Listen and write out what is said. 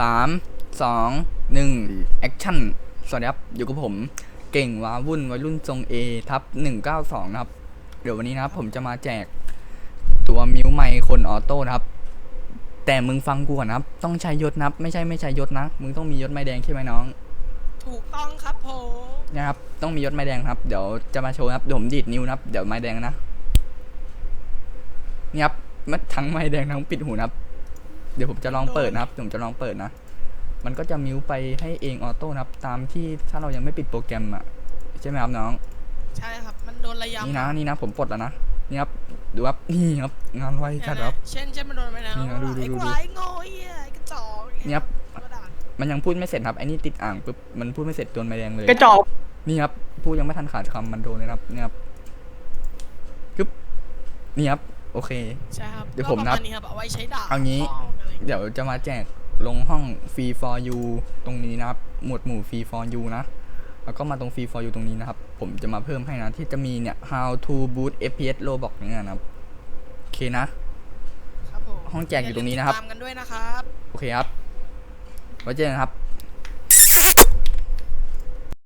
สามสองหนึ่งแอคชั่น สวัสดีครับ อยู่กับผม เก่งว้าวุ่นวัยรุ่นทรง A ทับหนึ่งเก้าสองนะครับ เดี๋ยววันนี้นะครับ ผมจะมาแจกตัวมิวไมค์คนออโต้นะครับ แต่มึงฟังกูก่อนนะครับ ต้องใช้ยศนะครับ ไม่ใช่ไม่ใช่ยศนะ มึงต้องมียศไม้แดงใช่ไหมน้อง ถูกต้องครับผมนะครับ ต้องมียศไม้แดงครับ เดี๋ยวจะมาโชว์นะครับเดี๋ยวผมดีดนิ้วนะครับ เดี๋ยวไม้แดงนะนี่ครับมันทั้งไม้แดงทั้งปิดหูนะครับ เดี๋ยวผมจะลองเปิดนะครับเดี๋ยวผมจะลองเปิดนะ มันก็จะมิวไปให้เองออโต้นะครับ ตามที่ถ้าเรายังไม่ปิดโปรแกรมอะใช่ไหมครับน้อง ใช่ครับ มันโดนระยำนี่นะนี่นะ ผมปลดแล้วนะนี่ครับดูครับนี่ครับงานไวจัดครับ เช่นเช่นมันโดนไปแล้วนี่นะดูดูไอ้ดูควายโง่เหี้ยไอ้กระจอกนี่ครับกระดาษมันยังพูดไม่เสร็จครับไอ้นี่ติดอ่างปุ๊บมันพูดไม่เสร็จโดนใบแดงเลยกระจอกนี่ครับพูดยังไม่ทันขาดคำมันโดนเลยนะครับนี่ครับกึ๊บนี่ครับโอเค ใช่ครับ เดี๋ยวผมนับก็ประาณนี้ครับเอาไว้ใช้ด่าเอางี้พ่ออะไร เดี๋ยวจะมาแจกลงห้อง free for you ตรงนี้นะครับ หมวดหมู่ free for you นะ แล้วก็มาตรง free for you ตรงนี้นะครับ ผมจะมาเพิ่มให้นะ ที่จะมีเนี่ย how to boot fps roblox เนี่ยนะครับ โอเคนะครับผมห้องแจกอยู่ตรงนี้นะครับอย่าลืมติดตามกันด้วยนะครับ โอเคครับ ไว้เจอกันครับ